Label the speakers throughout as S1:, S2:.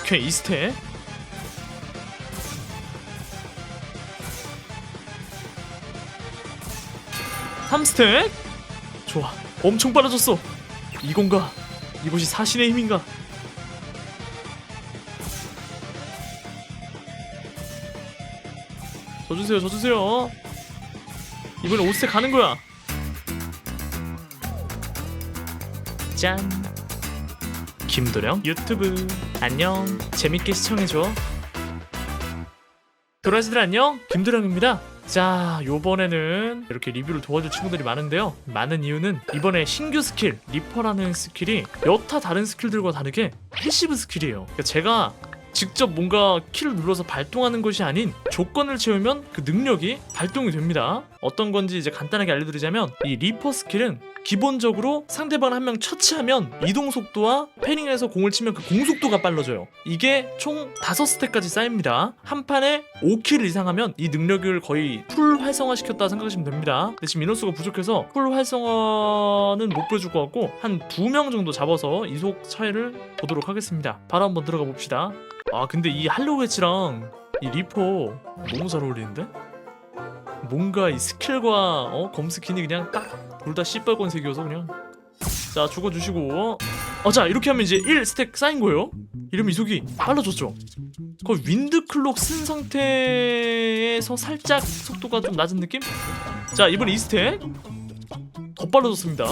S1: 오케이 2스택 삼스택 좋아 엄청 빨라졌어. 이건가? 이것이 사신의 힘인가? 져주세요 져주세요. 이번에 5스택 가는 거야. 짠. 김도령? 유튜브 안녕. 재밌게 시청해줘. 도라지들 안녕. 김도령입니다. 자 요번에는 이렇게 리뷰를 도와줄 친구들이 많은데요. 많은 이유는 이번에 신규 스킬 리퍼라는 스킬이 여타 다른 스킬들과 다르게 패시브 스킬이에요. 그러니까 제가 직접 뭔가 키를 눌러서 발동하는 것이 아닌 조건을 채우면 그 능력이 발동이 됩니다. 어떤 건지 이제 간단하게 알려드리자면 이 리퍼 스킬은 기본적으로 상대방 한 명 처치하면 이동 속도와 패링에서 공을 치면 그 공속도가 빨라져요. 이게 총 5스택까지 쌓입니다. 한 판에 5킬 이상 하면 이 능력을 거의 풀 활성화시켰다 생각하시면 됩니다. 근데 지금 인원수가 부족해서 풀 활성화는 못 보여줄 것 같고 한 두 명 정도 잡아서 이속 차이를 보도록 하겠습니다. 바로 한번 들어가 봅시다. 아 근데 이 할로우 해치랑 이 리퍼 너무 잘 어울리는데? 뭔가 이 스킬과 어, 검 스킨이 그냥 딱 둘 다 씨뻘건색이어서 그냥. 자 죽어주시고. 어자 이렇게 하면 이제 1 스택 쌓인 거예요. 이러면 이속이 빨라졌죠. 거의 윈드클록 쓴 상태에서 살짝 속도가 좀 낮은 느낌? 자 이번 2스택. 더 빨라졌습니다.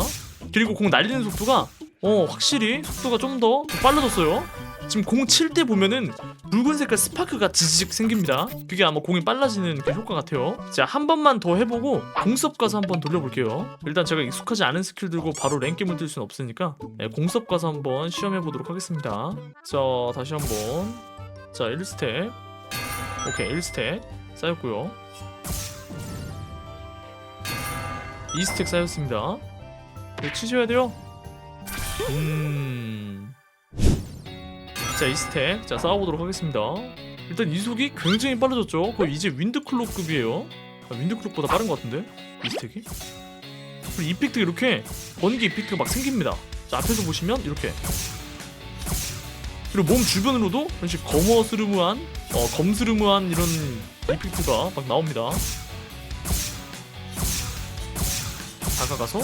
S1: 그리고 공 날리는 속도가 어 확실히 속도가 좀 더 빨라졌어요. 지금 공 칠 때 보면은 붉은 색깔 스파크가 지직 생깁니다. 그게 아마 공이 빨라지는 그 효과 같아요. 자, 한 번만 더 해보고 공섭 가서 한번 돌려볼게요. 일단 제가 익숙하지 않은 스킬 들고 바로 랭겜을 들 수는 없으니까 네, 공섭 가서 한번 시험해 보도록 하겠습니다. 자, 다시 한번. 자, 1스택. 오케이, 1스택 쌓였고요. 2스택 쌓였습니다. 네, 치셔야 돼요. 음. 자, 2스택. 자, 싸워보도록 하겠습니다. 일단 이속이 굉장히 빨라졌죠. 거의 이제 윈드클록급이에요. 아, 윈드클록보다 빠른 것 같은데? 이스택이? 그리고 이펙트가 이렇게 번개 이펙트가 막 생깁니다. 자, 앞에서 보시면 이렇게. 그리고 몸 주변으로도 이런 식 검어스르무한, 어, 검스르무한 이런 이펙트가 막 나옵니다. 다가가서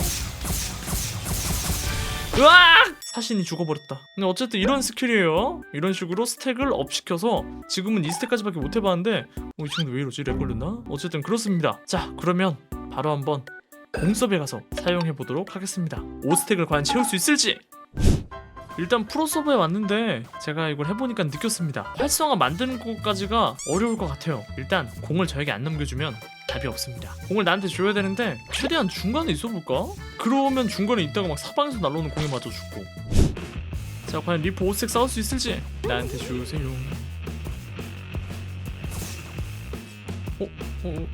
S1: 으악! 사신이 죽어버렸다. 근데 어쨌든 이런 스킬이에요. 이런 식으로 스택을 업 시켜서 지금은 2스택까지 밖에 못 해봤는데 어, 이 친구 왜 이러지? 렉 걸렸나? 어쨌든 그렇습니다. 자, 그러면 바로 한번 공섭에 가서 사용해 보도록 하겠습니다. 5스택을 과연 채울 수 있을지. 일단 프로 서버에 왔는데 제가 이걸 해보니까 느꼈습니다. 활성화 만드는 것까지가 어려울 것 같아요. 일단 공을 저에게 안 넘겨주면 답이 없습니다. 공을 나한테 줘야 되는데 최대한 중간에 있어볼까? 그러면 중간에 있다가 막 사방에서 날라오는 공에 맞아 죽고. 자 과연 리포 5스택 싸울 수 있을지 나한테 주세요. 어? 어? 어?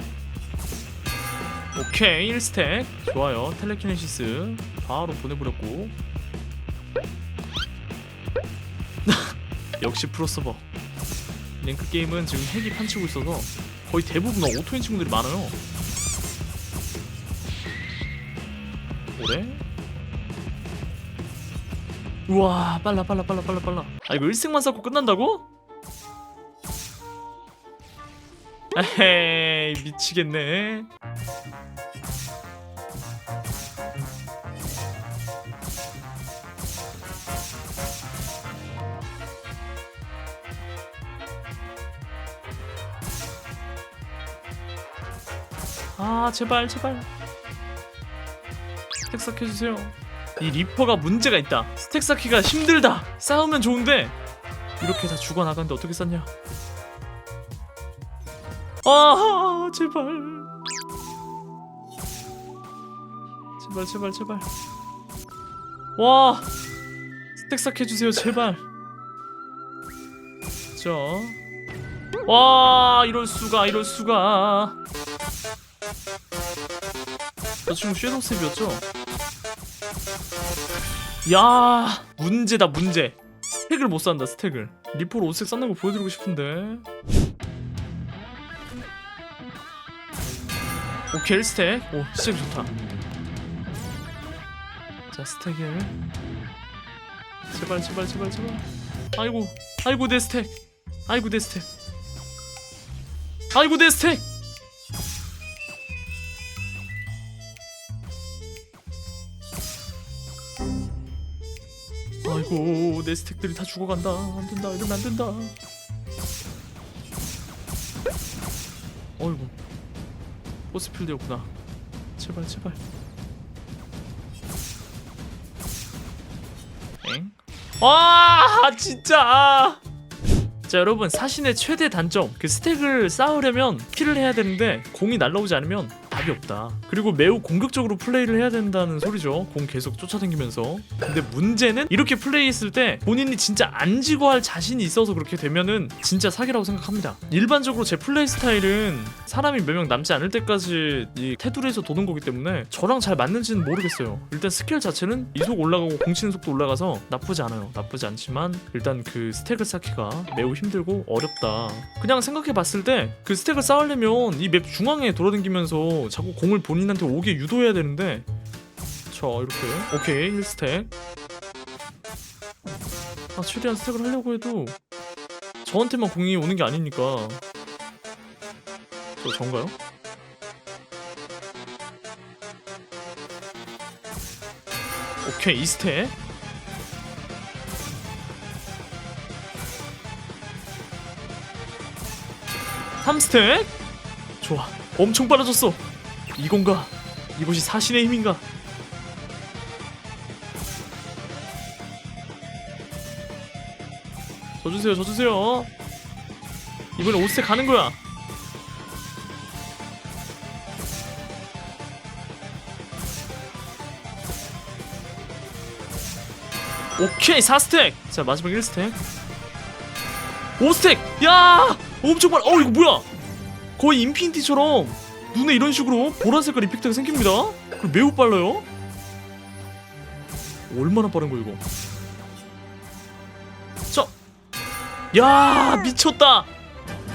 S1: 오케이 1스택 좋아요 텔레키네시스 바로 보내버렸고 역시 프로서버 랭크 게임은 지금 핵이 판치고 있어서 거의 대부분 오토인 친구들이 많아요 오래? 우와 빨라 빨라 빨라 빨라 빨라 아 이거 1승만 쌓고 끝난다고? 에헤이 미치겠네 아 제발 제발. 스택 쌓여주세요. 이 리퍼가 문제가 있다. 스택 쌓기가 힘들다. 싸우면 좋은데. 이렇게 다 죽어나가는데 어떻게 쌓냐? 아 제발. 제발 제발 제발. 와. 스택 쌓여주세요 제발. 자 와 이럴 수가 이럴 수가 저 친구 섀도우 스텝이었죠? 야 문제다 문제. 스택을 못 산다 스택을. 리포로 5스택 쌓는 거 보여드리고 싶은데. 오케이 1스택. 오 시작 좋다. 자 스택을. 제발 제발 제발 제발. 아이고 아이고 내 스택. 아이고 내 스택. 아이고 내 스택 아이고 내 스택들이 다 죽어간다. 안 된다 이러면 안 된다. 어이구. 포스필드였구나. 제발 제발. 엥? 아 진짜! 자 여러분 사신의 최대 단점. 그 스택을 쌓으려면 킬을 해야 되는데 공이 날라오지 않으면 답이 없다. 그리고 매우 공격적으로 플레이를 해야 된다는 소리죠. 공 계속 쫓아다니면서. 근데 문제는 이렇게 플레이했을 때 본인이 진짜 안 지고 할 자신이 있어서 그렇게 되면은 진짜 사기라고 생각합니다. 일반적으로 제 플레이 스타일은 사람이 몇 명 남지 않을 때까지 이 테두리에서 도는 거기 때문에 저랑 잘 맞는지는 모르겠어요. 일단 스킬 자체는 이속 올라가고 공 치는 속도 올라가서 나쁘지 않아요. 나쁘지 않지만 일단 그 스택을 쌓기가 매우 힘들고 어렵다. 그냥 생각해 봤을 때 그 스택을 쌓으려면 이 맵 중앙에 돌아다니면서 자꾸 공을 본인한테 오게 유도해야 되는데. 자 이렇게. 오케이 1스택. 아 최대한 스택을 하려고 해도 저한테만 공이 오는 게 아니니까. 저 전가요? 오케이 2스택. 삼스택. 좋아 엄청 빨라졌어 이건가? 이것이 사신의 힘인가? 져주세요 져주세요. 이번에 5스택 가는 거야. 오케이 4스택. 자 마지막 1스택. 5스택. 야! 엄청 빨라. 어 이거 뭐야? 거의 인피니티처럼 눈에 이런 식으로 보라 색깔 이펙트가 생깁니다. 그리고 매우 빨라요. 얼마나 빠른 거 이거? 자 야 미쳤다.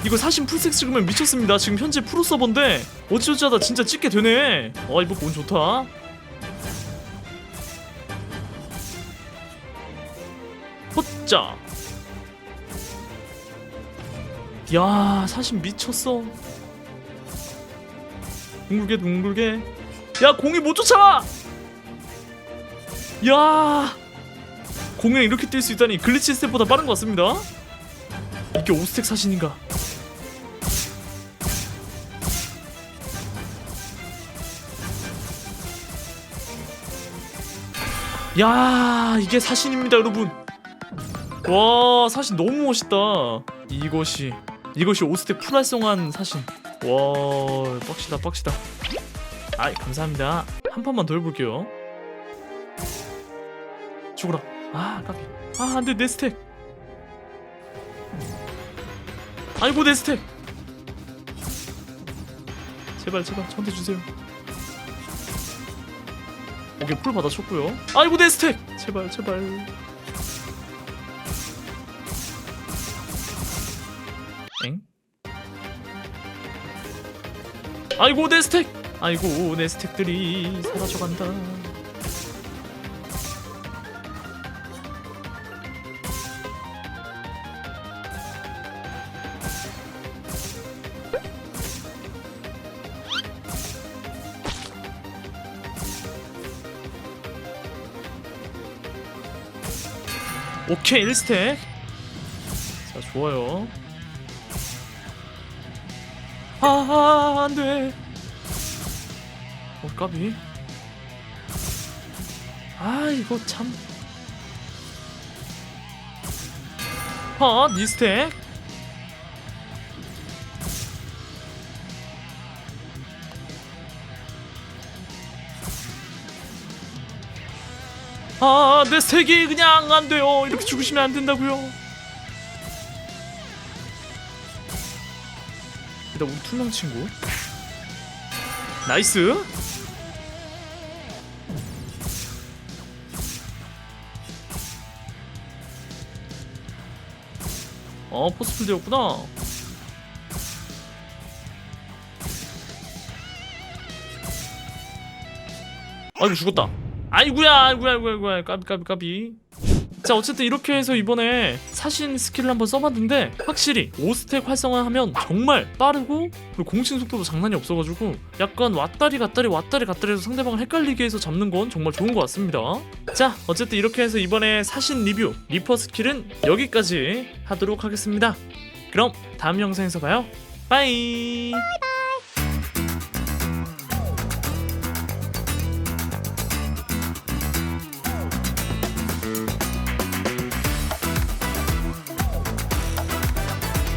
S1: 이거 사신 풀색 찍으면 미쳤습니다. 지금 현재 프로 서버인데 어찌어찌 하다 진짜 찍게 되네. 아 이거 운 좋다. 호짜 야 사신 미쳤어 둥글게 둥글게. 야 공이 못 쫓아와! 야! 공이 이렇게 뛸 수 있다니 글리치 스텝보다 빠른 것 같습니다. 이게 오스텍 사신인가? 야 이게 사신입니다 여러분. 와 사신 너무 멋있다. 이것이 이것이 오스텍 풀활성한 사신 와 빡시다 빡시다. 아이 감사합니다. 한 판만 더 해볼게요. 죽어라. 아 까비 아 안돼 내 스택. 아이고 내 스택. 제발 제발 저한테 주세요. 오케이 풀 받아쳤고요. 아이고 내 스택. 제발 제발 아이고 내 스택! 아이고 내 스택들이 사라져간다. 오케이 1스택. 자 좋아요 아 안 돼 어 까비 아 이거 참 아, 니스택 아, 내 색이 그냥 안 돼요. 이렇게 죽으시면 안 된다고요. 일단 우리 투명 친구. 나이스. 어, 포스필드였구나. 아이고 죽었다. 아이구야, 아이구야, 아이구야, 아이구야, 까비, 까비, 까비. 자 어쨌든 이렇게 해서 이번에 사신 스킬을 한번 써봤는데 확실히 5스택 활성화하면 정말 빠르고 그리고 공신 속도도 장난이 없어가지고 약간 왔다리 갔다리 왔다리 갔다리 해서 상대방을 헷갈리게 해서 잡는 건 정말 좋은 것 같습니다. 자 어쨌든 이렇게 해서 이번에 사신 리뷰 리퍼 스킬은 여기까지 하도록 하겠습니다. 그럼 다음 영상에서 봐요. 빠이